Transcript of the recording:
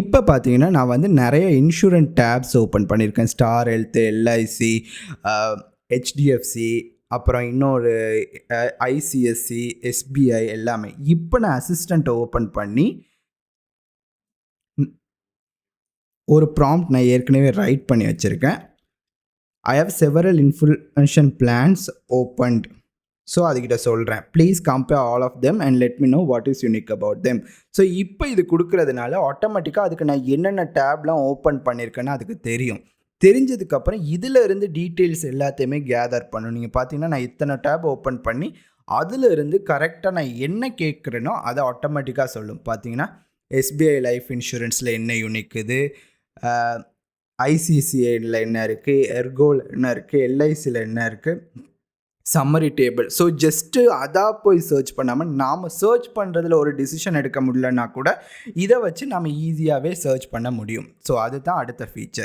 இப்போ பார்த்தீங்கன்னா நான் வந்து நிறைய இன்சூரன்ஸ் டேப்ஸ் ஓப்பன் பண்ணியிருக்கேன். ஸ்டார் ஹெல்த் எல்ஐசி ஹெச்டிஎஃப்சி அப்புறம் இன்னொரு ஐசிஎஸ்சி எஸ்பிஐ எல்லாமே. இப்போ நான் அசிஸ்டண்ட்டை ஓப்பன் பண்ணி ஒரு ப்ராம்ப்ட் நான் ஏற்கனவே ரைட் பண்ணி வச்சுருக்கேன். I have several inflation plans opened so அதுக்கிட்ட சொல்கிறேன் please compare all of them and let me know what is unique about them so இப்போ இது கொடுக்குறதுனால ஆட்டோமேட்டிக்காக அதுக்கு நான் என்னென்ன டேப்லாம் ஓப்பன் பண்ணியிருக்கேன்னு அதுக்கு தெரியும். தெரிஞ்சதுக்கப்புறம் இதில் இருந்து டீட்டெயில்ஸ் எல்லாத்தையுமே கேதர் பண்ணும். நீங்கள் பார்த்தீங்கன்னா நான் இத்தனை டேப் ஓப்பன் பண்ணி அதில் இருந்து கரெக்டாக நான் என்ன கேட்குறேனோ அதை ஆட்டோமேட்டிக்காக சொல்லும். பார்த்தீங்கன்னா எஸ்பிஐ லைஃப் இன்சூரன்ஸில் என்ன யூனிக் இது? ஐசிசிஐயில் என்ன இருக்குது எர்கோல் என்ன இருக்குது எல்ஐசியில் என்ன இருக்குது சம்மரி டேபிள் ஸோ ஜஸ்ட்டு அதாக போய் சர்ச் பண்ணாமல் நாம் சர்ச் பண்ணுறதுல ஒரு டிசிஷன் எடுக்க முடியலன்னா கூட இதை வச்சு நம்ம ஈஸியாகவே சர்ச் பண்ண முடியும். ஸோ அதுதான் அடுத்த ஃபீச்சர்